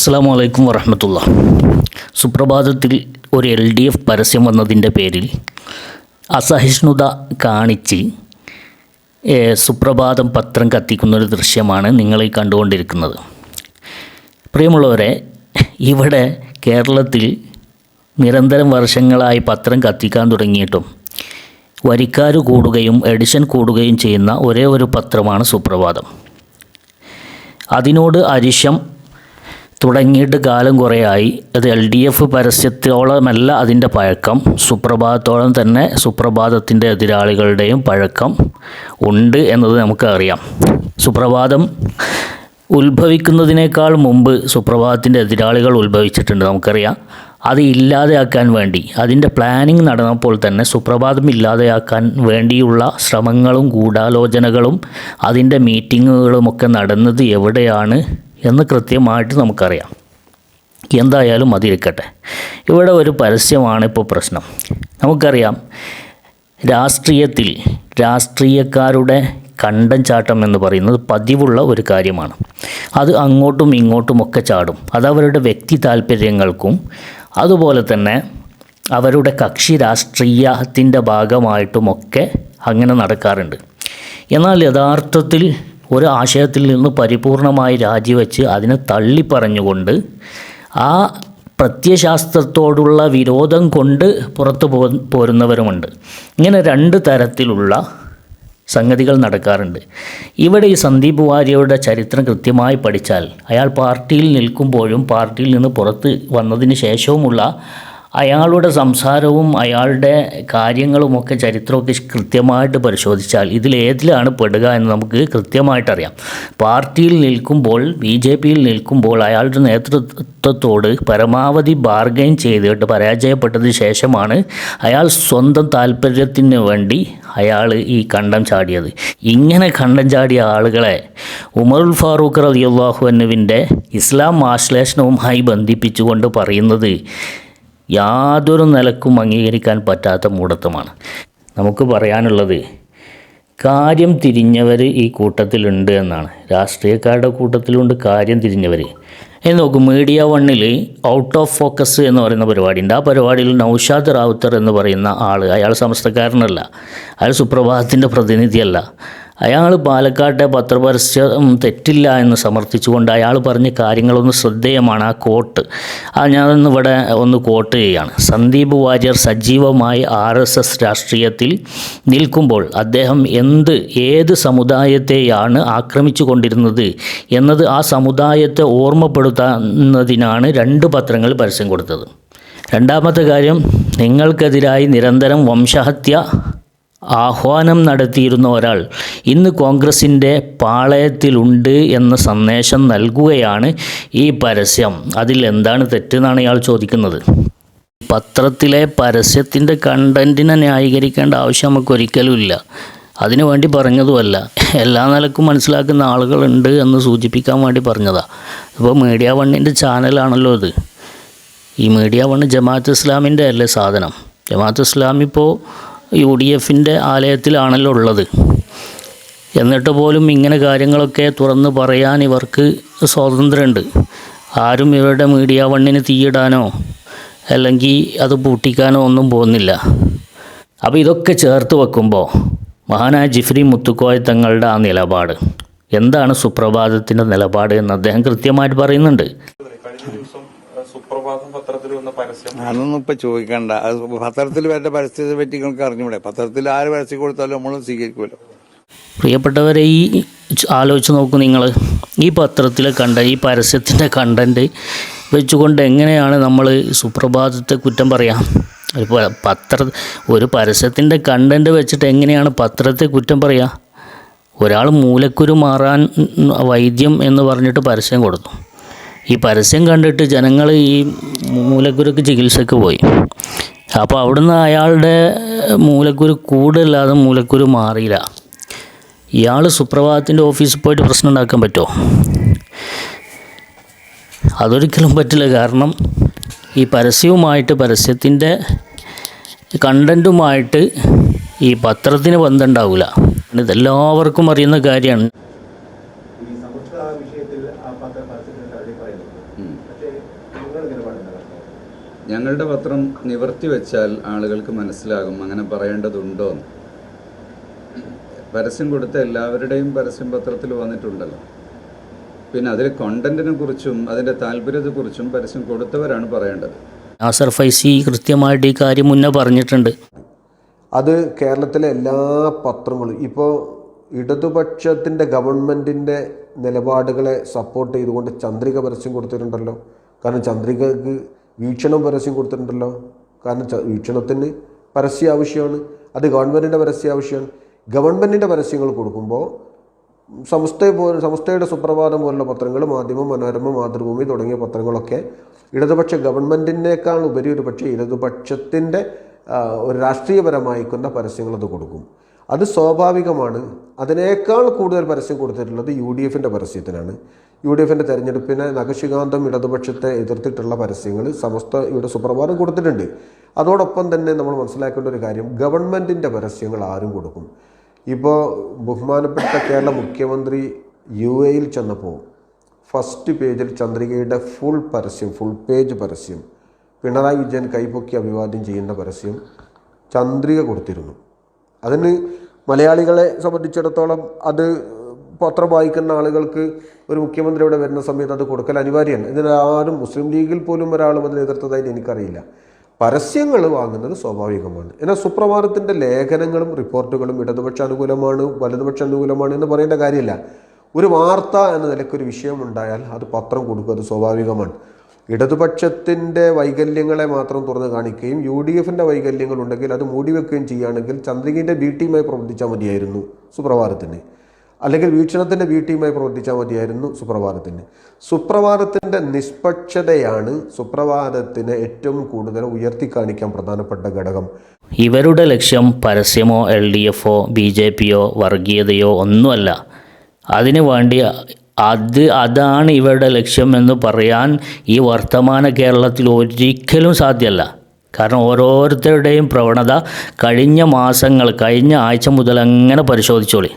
അസ്സാം വലൈക്കും വറഹമത്തുള്ള സുപ്രഭാതത്തിൽ ഒരു എൽ ഡി എഫ് പരസ്യം വന്നതിന്റെ പേരിൽ അസഹിഷ്ണുത കാണിച്ച് സുപ്രഭാതം പത്രം കത്തിക്കുന്നൊരു ദൃശ്യമാണ് നിങ്ങൾ ഈ കണ്ടുകൊണ്ടിരിക്കുന്നത്. പ്രിയമുള്ളവരെ ഇവിടെ കേരളത്തിൽ നിരന്തരം വർഷങ്ങളായി പത്രം കത്തിക്കാൻ തുടങ്ങിയിട്ടും വരിക്കാർ കൂടുകയും എഡിഷൻ കൂടുകയും ചെയ്യുന്ന ഒരേ ഒരു പത്രമാണ് സുപ്രഭാതം. അതിനോട് അരിശം തുടങ്ങിയിട്ട് കാലം കുറേയായി. അത് എൽ ഡി എഫ് പരസ്യത്തോളമല്ല അതിന്റെ പഴക്കം. സുപ്രഭാതത്തോളം തന്നെ സുപ്രഭാതത്തിന്റെ എതിരാളികളുടെയും പഴക്കം ഉണ്ട് എന്നത് നമുക്കറിയാം. സുപ്രഭാതം ഉത്ഭവിക്കുന്നതിനേക്കാൾ മുമ്പ് സുപ്രഭാതത്തിന്റെ എതിരാളികൾ ഉത്ഭവിച്ചിട്ടുണ്ട് നമുക്കറിയാം. അത് ഇല്ലാതെയാക്കാൻ വേണ്ടി അതിന്റെ പ്ലാനിങ് നടന്നപ്പോൾ തന്നെ സുപ്രഭാതം ഇല്ലാതെയാക്കാൻ വേണ്ടിയുള്ള ശ്രമങ്ങളും ഗൂഢാലോചനകളും അതിന്റെ മീറ്റിങ്ങുകളുമൊക്കെ നടന്നത് എവിടെയാണ്? എന്ന് കൃത്യമായിട്ട് നമുക്കറിയാം. എന്തായാലും അതിരിക്കട്ടെ. ഇവിടെ ഒരു പരസ്യമാണ് ഇപ്പോൾ പ്രശ്നം. നമുക്കറിയാം രാഷ്ട്രീയത്തിൽ രാഷ്ട്രീയക്കാരുടെ കണ്ടം ചാട്ടം എന്ന് പറയുന്നത് പതിവുള്ള ഒരു കാര്യമാണ്. അത് അങ്ങോട്ടും ഇങ്ങോട്ടും ഒക്കെ ചാടും. അതവരുടെ വ്യക്തി താല്പര്യങ്ങൾക്കും അതുപോലെ തന്നെ അവരുടെ കക്ഷി രാഷ്ട്രീയത്തിന്റെ ഭാഗമായിട്ടുമൊക്കെ അങ്ങനെ നടക്കാറുണ്ട്. എന്നാൽ യഥാർത്ഥത്തിൽ ഒരു ആശയത്തിൽ നിന്ന് പരിപൂർണമായി രാജിവെച്ച് അതിനെ തള്ളിപ്പറഞ്ഞുകൊണ്ട് ആ പ്രത്യശാസ്ത്രത്തോടുള്ള വിരോധം കൊണ്ട് പുറത്തു പോ പോരുന്നവരുമുണ്ട്. ഇങ്ങനെ രണ്ട് തരത്തിലുള്ള സംഗതികൾ നടക്കാറുണ്ട്. ഇവിടെ ഈ സന്ദീപ് വാര്യയുടെ ചരിത്രം കൃത്യമായി പഠിച്ചാൽ അയാൾ പാർട്ടിയിൽ നിൽക്കുമ്പോഴും പാർട്ടിയിൽ നിന്ന് പുറത്ത് വന്നതിന് ശേഷവുമുള്ള അയാളുടെ സംസാരവും അയാളുടെ കാര്യങ്ങളുമൊക്കെ ചരിത്രമൊക്കെ കൃത്യമായിട്ട് പരിശോധിച്ചാൽ ഇതിലേതിലാണ് പെടുക എന്ന് നമുക്ക് കൃത്യമായിട്ടറിയാം. പാർട്ടിയിൽ നിൽക്കുമ്പോൾ ബി ജെ പിയിൽ നിൽക്കുമ്പോൾ അയാളുടെ നേതൃത്വത്തോട് പരമാവധി ബാർഗൈൻ ചെയ്തിട്ട് പരാജയപ്പെട്ടതിന് ശേഷമാണ് അയാൾ സ്വന്തം താല്പര്യത്തിന് വേണ്ടി അയാൾ ഈ കണ്ടം ചാടിയത്. ഇങ്ങനെ കണ്ടം ചാടിയ ആളുകളെ ഉമറുൽ ഫാറൂഖ് റളിയല്ലാഹു എന്നുവിന്റെ ഇസ്ലാം ആശ്ലേഷണവുമായി ബന്ധിപ്പിച്ചുകൊണ്ട് പറയുന്നത് യാതൊരു നിലക്കും അംഗീകരിക്കാൻ പറ്റാത്ത മൂടത്വമാണ്. നമുക്ക് പറയാനുള്ളത് കാര്യം തിരിഞ്ഞവർ ഈ കൂട്ടത്തിലുണ്ട് എന്നാണ്. രാഷ്ട്രീയക്കാരുടെ കൂട്ടത്തിലുണ്ട് കാര്യം തിരിഞ്ഞവർ ഇനി നോക്കും മീഡിയ വണ്ണിൽ ഔട്ട് ഓഫ് ഫോക്കസ് എന്ന് പറയുന്ന പരിപാടിയുണ്ട്. ആ പരിപാടിയിൽ നൗഷാദ് റാവുത്തർ എന്ന് പറയുന്ന ആൾ അയാൾ സമസ്തക്കാരനല്ല. അയാൾ സുപ്രഭാതത്തിന്റെ പ്രതിനിധിയല്ല. അയാൾ പാലക്കാട്ടെ പത്രപരസ്യം തെറ്റില്ല എന്ന് സമർത്ഥിച്ചുകൊണ്ട് അയാൾ പറഞ്ഞ കാര്യങ്ങളൊന്ന് ശ്രദ്ധേയമാണ് ആ കോട്ട്. ആ ഞാനൊന്ന് ഇവിടെ ഒന്ന് കോട്ട് ചെയ്യുകയാണ്. സന്ദീപ് വാര്യർ സജീവമായി ആർ എസ് എസ് രാഷ്ട്രീയത്തിൽ നിൽക്കുമ്പോൾ അദ്ദേഹം എന്ത് ഏത് സമുദായത്തെയാണ് ആക്രമിച്ചു കൊണ്ടിരുന്നത് എന്നത് ആ സമുദായത്തെ ഓർമ്മപ്പെടുത്തുന്നതിനാണ് രണ്ട് പത്രങ്ങൾ പരസ്യം കൊടുത്തത്. രണ്ടാമത്തെ കാര്യം നിങ്ങൾക്കെതിരായി നിരന്തരം വംശഹത്യ ആഹ്വാനം നടത്തിയിരുന്ന ഒരാൾ ഇന്ന് കോൺഗ്രസിന്റെ പാളയത്തിലുണ്ട് എന്ന സന്ദേശം നൽകുകയാണ് ഈ പരസ്യം. അതിൽ എന്താണ് തെറ്റെന്നാണ് ഇയാൾ ചോദിക്കുന്നത്. പത്രത്തിലെ പരസ്യത്തിന്റെ കണ്ടന്റിനെ ന്യായീകരിക്കേണ്ട ആവശ്യം നമുക്ക് ഒരിക്കലും ഇല്ല. അതിനു വേണ്ടി പറഞ്ഞതുമല്ല. എല്ലാ നിലക്കും മനസ്സിലാക്കുന്ന ആളുകളുണ്ട് എന്ന് സൂചിപ്പിക്കാൻ വേണ്ടി പറഞ്ഞതാണ് ഇപ്പോൾ മീഡിയ വണ്ണിന്റെ ചാനലാണല്ലോ ഇത്. ഈ മീഡിയ വണ്ണ് ജമാഅത്ത് ഇസ്ലാമിന്റെ അല്ലേ സാധനം? ജമാഅത്ത് ഇസ്ലാം ഇപ്പോൾ യു ഡി എഫിന്റെ ആലയത്തിലാണല്ലോ ഉള്ളത് എന്നിട്ട് പോലും ഇങ്ങനെ കാര്യങ്ങളൊക്കെ തുറന്ന് പറയാൻ ഇവർക്ക് സ്വാതന്ത്ര്യമുണ്ട്. ആരും ഇവരുടെ മീഡിയ വണ്ണിന് തീയിടാനോ അല്ലെങ്കിൽ അത് പൂട്ടിക്കാനോ ഒന്നും പോകുന്നില്ല. അപ്പോൾ ഇതൊക്കെ ചേർത്ത് വെക്കുമ്പോൾ മഹാനായ ജിഫ്രി മുത്തുക്കോയ തങ്ങളുടെ ആ നിലപാട് എന്താണ് സുപ്രഭാതത്തിന്റെ നിലപാട് എന്ന് അദ്ദേഹം കൃത്യമായിട്ട് പറയുന്നുണ്ട്. പത്രത്തിൽ വന്ന പരസ്യം? അതൊന്നും ഇപ്പൊ ചോദിക്കണ്ട. അത് പത്രത്തിൽ വരേണ്ട പരസ്യത്തെ പറ്റി നിങ്ങൾക്ക് അറിഞ്ഞൂടെ? പത്രത്തിൽ ആര് പരസ്യം കൊടുത്താലും നമ്മളും സ്വീകരിക്കുമല്ലോ. പ്രിയപ്പെട്ടവരെ ഈ ആലോചിച്ച് നോക്കൂ നിങ്ങൾ ഈ പത്രത്തിൽ കണ്ട ഈ പരസ്യത്തിന്റെ കണ്ടന്റ് വെച്ചുകൊണ്ട് എങ്ങനെയാണ് നമ്മൾ സുപ്രഭാതത്തെ കുറ്റം പറയാം? ഒരു പത്ര ഒരു പരസ്യത്തിന്റെ കണ്ടന്റ് വെച്ചിട്ട് എങ്ങനെയാണ് പത്രത്തെ കുറ്റം പറയുക ഒരാൾ മൂലക്കുരു മാറാൻ വൈദ്യം എന്ന് പറഞ്ഞിട്ട് പരസ്യം കൊടുത്തു. ഈ പരസ്യം കണ്ടിട്ട് ജനങ്ങൾ ഈ മൂലക്കുരുക്ക് ചികിത്സക്ക് പോയി. അപ്പോൾ അവിടുന്ന് അയാളുടെ മൂലക്കുരു കൂടുതലാതെ മൂലക്കുരു മാറിയില്ല. ഇയാൾ സുപ്രഭാതത്തിന്റെ ഓഫീസിൽ പോയിട്ട് പ്രശ്നം ഉണ്ടാക്കാൻ പറ്റുമോ? അതൊരിക്കലും പറ്റില്ല. കാരണം ഈ പരസ്യവുമായിട്ട് പരസ്യത്തിന്റെ കണ്ടന്റുമായിട്ട് ഈ പത്രത്തിന് ബന്ധമുണ്ടാവില്ല ഇതെല്ലാവർക്കും അറിയുന്ന കാര്യമാണ്. ഞങ്ങളുടെ പത്രം നിവർത്തി വെച്ചാൽ ആളുകൾക്ക് മനസ്സിലാകും. അങ്ങനെ പറയേണ്ടതുണ്ടോ? എന്ന് പരസ്യം കൊടുത്ത എല്ലാവരുടെയും പരസ്യം പത്രത്തിൽ വന്നിട്ടുണ്ടല്ലോ. പിന്നെ അതിൽ കോണ്ടന്റിനെ കുറിച്ചും അതിന്റെ താല്പര്യത്തെക്കുറിച്ചും പരസ്യം കൊടുത്തവരാണ് പറയേണ്ടത്. നാസർ ഫൈസി കൃത്യമായിട്ട് ഈ കാര്യം മുന്നേ പറഞ്ഞിട്ടുണ്ട്. അത് കേരളത്തിലെ എല്ലാ പത്രങ്ങളും ഇപ്പോൾ ഇടതുപക്ഷത്തിന്റെ ഗവൺമെന്റിന്റെ നിലപാടുകളെ സപ്പോർട്ട് ചെയ്തുകൊണ്ട് ചന്ദ്രിക പരസ്യം കൊടുത്തിട്ടുണ്ടല്ലോ. കാരണം ചന്ദ്രികക്ക് വീക്ഷണം പരസ്യം കൊടുത്തിട്ടുണ്ടല്ലോ. കാരണം വീക്ഷണത്തിന് പരസ്യ ആവശ്യമാണ്. അത് ഗവൺമെന്റിന്റെ പരസ്യ ആവശ്യമാണ്. ഗവൺമെന്റിന്റെ പരസ്യങ്ങൾ കൊടുക്കുമ്പോൾ സംസ്ഥ പോലെ സംസ്ഥയുടെ സുപ്രഭാതം പോലുള്ള പത്രങ്ങൾ മാധ്യമം മനോരമ മാതൃഭൂമി തുടങ്ങിയ പത്രങ്ങളൊക്കെ ഇടതുപക്ഷ ഗവൺമെന്റിനേക്കാൾ ഉപരി ഒരു പക്ഷേ ഇടതുപക്ഷത്തിന്റെ ഒരു രാഷ്ട്രീയപരമായിക്കുന്ന പരസ്യങ്ങൾ അത് കൊടുക്കും. അത് സ്വാഭാവികമാണ്. അതിനേക്കാൾ കൂടുതൽ പരസ്യം കൊടുത്തിട്ടുള്ളത് യു ഡി എഫിന്റെ പരസ്യത്തിനാണ്. യു ഡി എഫിന്റെ തെരഞ്ഞെടുപ്പിനെ നഖശികാന്തം ഇടതുപക്ഷത്തെ എതിർത്തിട്ടുള്ള പരസ്യങ്ങൾ സമസ്ത ഇവിടെ സുപ്രഭാതം കൊടുത്തിട്ടുണ്ട്. അതോടൊപ്പം തന്നെ നമ്മൾ മനസ്സിലാക്കേണ്ട ഒരു കാര്യം ഗവൺമെന്റിന്റെ പരസ്യങ്ങൾ ആരും കൊടുക്കും. ഇപ്പോൾ ബഹുമാനപ്പെട്ട കേരള മുഖ്യമന്ത്രി യു എയിൽ ചെന്നപ്പോൾ ഫസ്റ്റ് പേജിൽ ചന്ദ്രികയുടെ ഫുൾ പരസ്യം ഫുൾ പേജ് പരസ്യം പിണറായി വിജയൻ കൈപൊക്കി അഭിവാദ്യം ചെയ്യുന്ന പരസ്യം ചന്ദ്രിക കൊടുത്തിരുന്നു. അതിന് മലയാളികളെ സംബന്ധിച്ചിടത്തോളം അത് പത്രം വായിക്കുന്ന ആളുകൾക്ക് ഒരു മുഖ്യമന്ത്രി ഇവിടെ വരുന്ന സമയത്ത് അത് കൊടുക്കൽ അനിവാര്യമാണ്. ഇതിന് ആരും മുസ്ലിം ലീഗിൽ പോലും ഒരാളും അതിനെ എതിർത്തതായിട്ട് എനിക്കറിയില്ല. പരസ്യങ്ങൾ വാങ്ങുന്നത് സ്വാഭാവികമാണ്. എന്നാൽ സുപ്രഭാതത്തിന്റെ ലേഖനങ്ങളും റിപ്പോർട്ടുകളും ഇടതുപക്ഷ അനുകൂലമാണ് വലതുപക്ഷ അനുകൂലമാണ് എന്ന് പറയേണ്ട കാര്യമില്ല. ഒരു വാർത്ത എന്ന നിലയ്ക്ക് ഒരു വിഷയം ഉണ്ടായാൽ അത് പത്രം കൊടുക്കുക അത് സ്വാഭാവികമാണ്. ഇടതുപക്ഷത്തിന്റെ വൈകല്യങ്ങളെ മാത്രം തുറന്ന് കാണിക്കുകയും യു ഡി എഫിന്റെ വൈകല്യങ്ങൾ ഉണ്ടെങ്കിൽ അത് മൂടിവെക്കുകയും ചെയ്യുകയാണെങ്കിൽ ചന്ദ്രികന്റെ ബി ടീമായി പ്രവർത്തിച്ചാൽ മതിയായിരുന്നു സുപ്രഭാതത്തിന്. അല്ലെങ്കിൽ വീക്ഷണത്തിന്റെ ബി ടീമായി പ്രവർത്തിച്ചാൽ മതിയായിരുന്നു സുപ്രഭാതത്തിന്. സുപ്രഭാതത്തിന്റെ നിഷ്പക്ഷതയാണ് സുപ്രഭാതത്തിന് ഏറ്റവും കൂടുതൽ ഉയർത്തി കാണിക്കാൻ പ്രധാനപ്പെട്ട ഘടകം. ഇവരുടെ ലക്ഷ്യം പരസ്യമോ എൽ ഡി എഫോ ബി ജെ പിയോ വർഗീയതയോ ഒന്നുമല്ല. അതിനു വേണ്ടി അത് അതാണ് ഇവരുടെ ലക്ഷ്യം എന്ന് പറയാൻ ഈ വർത്തമാന കേരളത്തിൽ ഒരിക്കലും സാധ്യമല്ല. കാരണം ഓരോരുത്തരുടെയും പ്രവണത കഴിഞ്ഞ മാസങ്ങൾ കഴിഞ്ഞ ആഴ്ച മുതൽ അങ്ങനെ പരിശോധിച്ചോളി.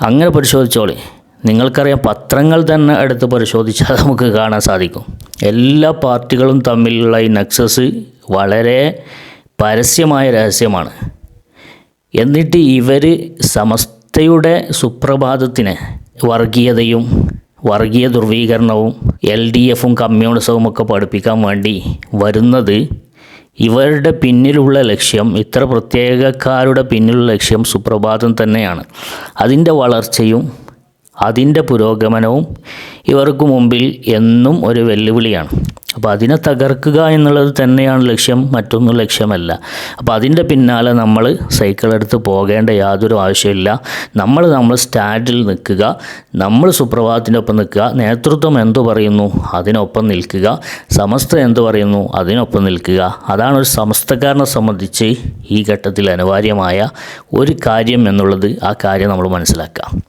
അങ്ങനെ പരിശോധിച്ചോളി. നിങ്ങൾക്കറിയാം പത്രങ്ങൾ തന്നെ എടുത്ത് പരിശോധിച്ചാൽ നമുക്ക് കാണാൻ സാധിക്കും. എല്ലാ പാർട്ടികളും തമ്മിലുള്ള ഈ നക്സസ് വളരെ പരസ്യമായ രഹസ്യമാണ്. എന്നിട്ട് ഇവർ സമസ്തയുടെ സുപ്രഭാതത്തിന് വർഗീയതയും വർഗീയ ധ്രുവീകരണവും എൽ ഡി എഫും കമ്മ്യൂണിസവും ഒക്കെ പഠിപ്പിക്കാൻ വേണ്ടി വരുന്നത് ഇവരുടെ പിന്നിലുള്ള ലക്ഷ്യം ഇത്ര പ്രത്യേകക്കാരുടെ പിന്നിലുള്ള ലക്ഷ്യം സുപ്രഭാതം തന്നെയാണ്. അതിന്റെ വളർച്ചയും അതിന്റെ പുരോഗമനവും ഇവർക്ക് മുമ്പിൽ എന്നും ഒരു വെല്ലുവിളിയാണ്. അപ്പോൾ അതിനെ തകർക്കുക എന്നുള്ളത് തന്നെയാണ് ലക്ഷ്യം മറ്റൊന്നും ലക്ഷ്യമല്ല. അപ്പോൾ അതിന്റെ പിന്നാലെ നമ്മൾ സൈക്കിൾ എടുത്ത് പോകേണ്ട യാതൊരു ആവശ്യമില്ല നമ്മൾ നമ്മൾ സ്റ്റാൻഡിൽ നിൽക്കുക നമ്മൾ സുപ്രഭാതത്തിന്റെ ഒപ്പം നിൽക്കുക നേതൃത്വം എന്തു പറയുന്നു അതിനൊപ്പം നിൽക്കുക സമസ്ത എന്തു പറയുന്നു അതിനൊപ്പം നിൽക്കുക. അതാണ് ഒരു സമസ്തക്കാരനെ സംബന്ധിച്ച് ഈ ഘട്ടത്തിൽ അനിവാര്യമായ ഒരു കാര്യം എന്നുള്ളത് ആ കാര്യം നമ്മൾ മനസ്സിലാക്കുക.